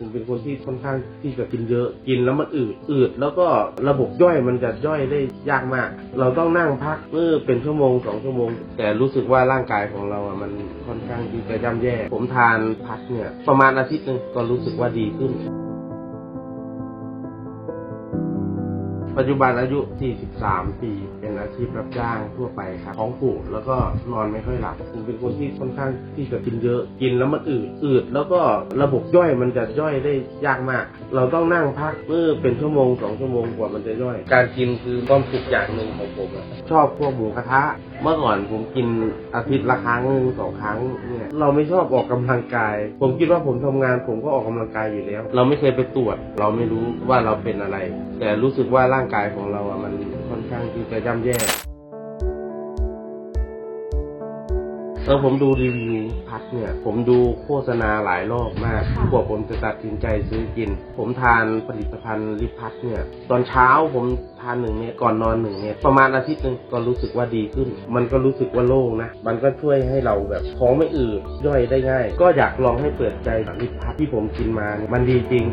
ผมเป็นคนที่ค่อนข้างที่จะกินเยอะ กินแล้วมันอืดอืดแล้วก็ระบบย่อยมันจะย่อยได้ยากมาก เราต้องนั่งพักเมื่อเป็นชั่วโมงสองชั่วโมง แต่รู้สึกว่าร่างกายของเราอะมันค่อนข้างที่จะย่ำแย่ ผมทานพักเนี่ย ประมาณอาทิตย์หนึ่งก็รู้สึกว่าดีขึ้น ปัจจุบันอายุ 43 ปี เป็นอาชีพรับจ้างทั่วไปครับท้องผูกแล้วก็นอนไม่ค่อยหลับผมเป็นคนที่ค่อนข้างที่จะกินเยอะ กินแล้วมันอืด อืด แล้วก็ระบบย่อยมันจะย่อยได้ยากมาก เราต้องนั่งพักเมื่อเป็นชั่วโมงสองชั่วโมงกว่ามันจะย่อย การกินคือความสุขอย่างหนึ่งของผมอะชอบพวกหมูกระทะเมื่อก่อนผมกินอาทิตย์ละครั้งหนึ่งสองครั้งเนี่ยเราไม่ชอบออกกำลังกาย ผมคิดว่าผมทำงานผมก็ออกกำลังกายอยู่แล้ว เราไม่เคยไปตรวจ เราไม่รู้ว่าเราเป็นอะไร แต่รู้สึกว่าร่างกายของเราอะมันค่อนข้างที่จะย่ำแย่ แล้วผมดูรีวิวพัดเนี่ย ผมดูโฆษณาหลายรอบมากค่ะกว่าผมจะตัดสินใจซื้อกิน ผมทานผลิตภัณฑ์ลิปพัดเนี่ย ตอนเช้าผมทานหนึ่งเนี่ยก่อนนอนหนึ่งเนี่ยประมาณอาทิตย์หนึ่งก็รู้สึกว่าดีขึ้น มันก็รู้สึกว่าโล่งนะ มันก็ช่วยให้เราแบบท้องไม่อืดย่อยได้ง่าย ก็อยากลองให้เปิดใจกับลิปพัดที่ผมกินมาเนี่ยมันดีจริง